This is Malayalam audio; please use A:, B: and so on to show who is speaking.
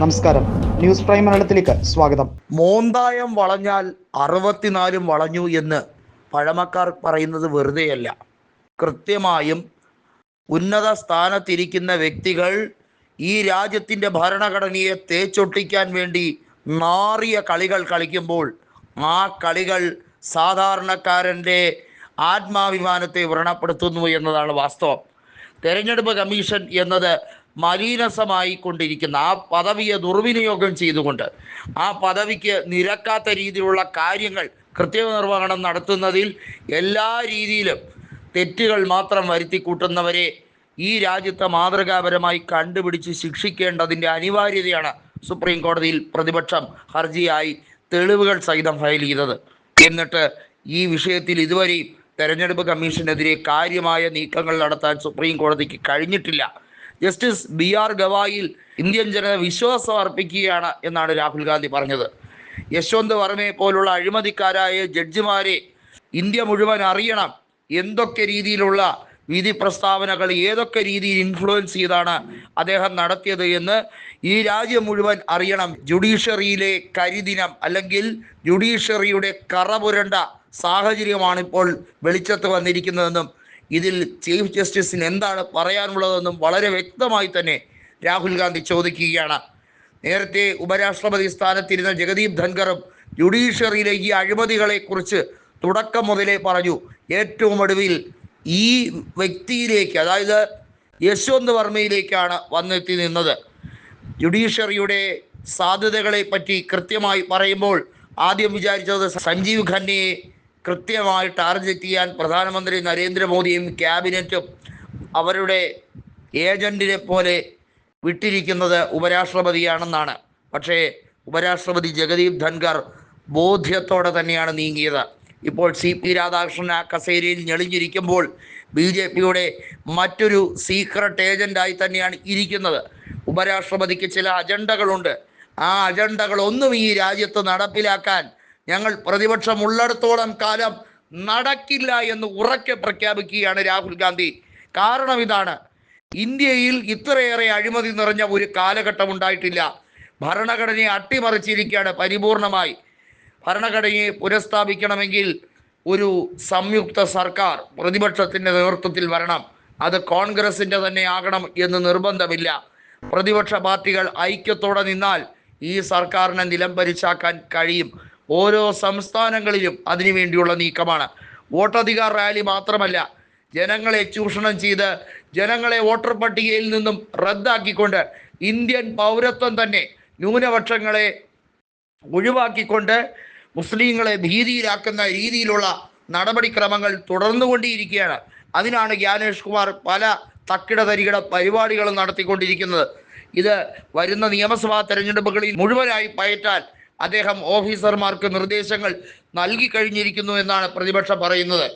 A: നമസ്കാരം. ന്യൂസ് പ്രൈം മലയാളത്തിലേക്ക് സ്വാഗതം.
B: മോന്തായം വളഞ്ഞാൽ അറുപത്തിനാലും വളഞ്ഞു എന്ന് പഴമക്കാർ പറയുന്നത് വെറുതെയല്ല. കൃത്യമായും ഉന്നത സ്ഥാനത്തിരിക്കുന്ന വ്യക്തികൾ ഈ രാജ്യത്തിന്റെ ഭരണഘടനയെ തേച്ചൊട്ടിക്കാൻ വേണ്ടി നാറിയ കളികൾ കളിക്കുമ്പോൾ ആ കളികൾ സാധാരണക്കാരന്റെ ആത്മാഭിമാനത്തെ വ്രണപ്പെടുത്തുന്നു എന്നതാണ് വാസ്തവം. തെരഞ്ഞെടുപ്പ് കമ്മീഷൻ എന്നത് മലീനസമായി കൊണ്ടിരിക്കുന്ന ആ പദവിയെ ദുർവിനിയോഗം ചെയ്തുകൊണ്ട് ആ പദവിക്ക് നിരക്കാത്ത രീതിയിലുള്ള കാര്യങ്ങൾ കൃത്യനിർവഹണം നടത്തുന്നതിൽ എല്ലാ രീതിയിലും തെറ്റുകൾ മാത്രം വരുത്തി കൂട്ടുന്നവരെ ഈ രാജ്യത്തെ മാതൃകാപരമായി കണ്ടുപിടിച്ച് ശിക്ഷിക്കേണ്ടതിന്റെ അനിവാര്യതയാണ് സുപ്രീം കോടതിയിൽ പ്രതിപക്ഷം ഹർജിയായി തെളിവുകൾ സഹിതം ഫയൽ ചെയ്തത്. എന്നിട്ട് ഈ വിഷയത്തിൽ ഇതുവരെയും തെരഞ്ഞെടുപ്പ് കമ്മീഷനെതിരെ കാര്യമായ നീക്കങ്ങൾ നടത്താൻ സുപ്രീം കോടതിക്ക് കഴിഞ്ഞിട്ടില്ല. ജസ്റ്റിസ് ബി ആർ ഗവായിൽ ഇന്ത്യൻ ജനത വിശ്വാസം അർപ്പിക്കുകയാണ് എന്നാണ് രാഹുൽ ഗാന്ധി പറഞ്ഞത്. യശ്വന്ത് വർമ്മയെ പോലുള്ള അഴിമതിക്കാരായ ജഡ്ജിമാരെ ഇന്ത്യ മുഴുവൻ അറിയണം. എന്തൊക്കെ രീതിയിലുള്ള വിധി പ്രസ്താവനകൾ ഏതൊക്കെ രീതിയിൽ ഇൻഫ്ലുവൻസ് ചെയ്താണ് അദ്ദേഹം നടത്തിയത് എന്ന് ഈ രാജ്യം മുഴുവൻ അറിയണം. ജുഡീഷ്യറിയിലെ കരിദിനം അല്ലെങ്കിൽ ജുഡീഷ്യറിയുടെ കറപുരണ്ട സാഹചര്യമാണ് ഇപ്പോൾ വെളിച്ചത്ത് വന്നിരിക്കുന്നതെന്നും ഇതിൽ ചീഫ് ജസ്റ്റിസിന് എന്താണ് പറയാനുള്ളതെന്നും വളരെ വ്യക്തമായി തന്നെ രാഹുൽ ഗാന്ധി ചോദിക്കുകയാണ്. നേരത്തെ ഉപരാഷ്ട്രപതി സ്ഥാനത്തിരുന്ന ജഗദീപ് ധൻഖറും ജുഡീഷ്യറിയിലെ ഈ അഴിമതികളെക്കുറിച്ച് തുടക്കം മുതലേ പറഞ്ഞു. ഏറ്റവും ഒടുവിൽ ഈ വ്യക്തിയിലേക്ക് അതായത് യശ്വന്ത് വർമ്മയിലേക്കാണ് വന്നെത്തി നിന്നത്. ജുഡീഷ്യറിയുടെ സാധ്യതകളെ പറ്റി കൃത്യമായി പറയുമ്പോൾ ആദ്യം വിചാരിച്ചത് സഞ്ജീവ് ഖന്നയെ കൃത്യമായി ടാർഗറ്റ് ചെയ്യാൻ പ്രധാനമന്ത്രി നരേന്ദ്രമോദിയും ക്യാബിനറ്റും അവരുടെ ഏജന്റിനെ പോലെ വിട്ടിരിക്കുന്നത് ഉപരാഷ്ട്രപതിയാണെന്നാണ്. പക്ഷേ ഉപരാഷ്ട്രപതി ജഗദീപ് ധൻഖർ ബോധ്യത്തോടെ തന്നെയാണ് നീങ്ങിയത്. ഇപ്പോൾ സി പി രാധാകൃഷ്ണൻ ആ കസേരയിൽ ഞെളിഞ്ഞിരിക്കുമ്പോൾ ബി ജെ പിയുടെ മറ്റൊരു സീക്രട്ട് ഏജന്റായി തന്നെയാണ് ഇരിക്കുന്നത്. ഉപരാഷ്ട്രപതിക്ക് ചില അജണ്ടകളുണ്ട്. ആ അജണ്ടകളൊന്നും ഈ രാജ്യത്ത് നടപ്പിലാക്കാൻ ഞങ്ങൾ പ്രതിപക്ഷം ഉള്ളിടത്തോളം കാലം നടക്കില്ല എന്ന് ഉറക്കെ പ്രഖ്യാപിക്കുകയാണ് രാഹുൽ ഗാന്ധി. കാരണം ഇതാണ്. ഇന്ത്യയിൽ ഇത്രയേറെ അഴിമതി നിറഞ്ഞ ഒരു കാലഘട്ടം ഉണ്ടായിട്ടില്ല. ഭരണഘടനയെ അട്ടിമറിച്ചിരിക്കുകയാണ് പരിപൂർണമായി. ഭരണഘടനയെ പുനഃസ്ഥാപിക്കണമെങ്കിൽ ഒരു സംയുക്ത സർക്കാർ പ്രതിപക്ഷത്തിന്റെ നേതൃത്വത്തിൽ വരണം. അത് കോൺഗ്രസിന്റെ തന്നെ ആകണം എന്ന് നിർബന്ധമില്ല. പ്രതിപക്ഷ പാർട്ടികൾ ഐക്യത്തോടെ നിന്നാൽ ഈ സർക്കാരിനെ നിലംപരിച്ചാക്കാൻ കഴിയും. ഓരോ സംസ്ഥാനങ്ങളിലും അതിനുവേണ്ടിയുള്ള നീക്കമാണ്. വോട്ടധികാർ റാലി മാത്രമല്ല ജനങ്ങളെ ചൂഷണം ചെയ്ത് ജനങ്ങളെ വോട്ടർ പട്ടികയിൽ നിന്നും റദ്ദാക്കിക്കൊണ്ട് ഇന്ത്യൻ പൗരത്വം തന്നെ ന്യൂനപക്ഷങ്ങളെ ഒഴിവാക്കിക്കൊണ്ട് മുസ്ലിങ്ങളെ ഭീതിയിലാക്കുന്ന രീതിയിലുള്ള നടപടിക്രമങ്ങൾ തുടർന്നുകൊണ്ടിരിക്കുകയാണ്. അതിനാണ് ജ്ഞാനേഷ് കുമാർ പല തക്കിട തരികിട പരിപാടികളും നടത്തിക്കൊണ്ടിരിക്കുന്നത്. ഇത് വരുന്ന നിയമസഭാ തെരഞ്ഞെടുപ്പുകളിൽ മുഴുവനായി പയറ്റാൻ അദ്ദേഹം ഓഫീസർമാർക്ക് നിർദ്ദേശങ്ങൾ നൽകി കഴിഞ്ഞിരിക്കുന്നു എന്നാണ് പ്രതിപക്ഷം പറയുന്നത്.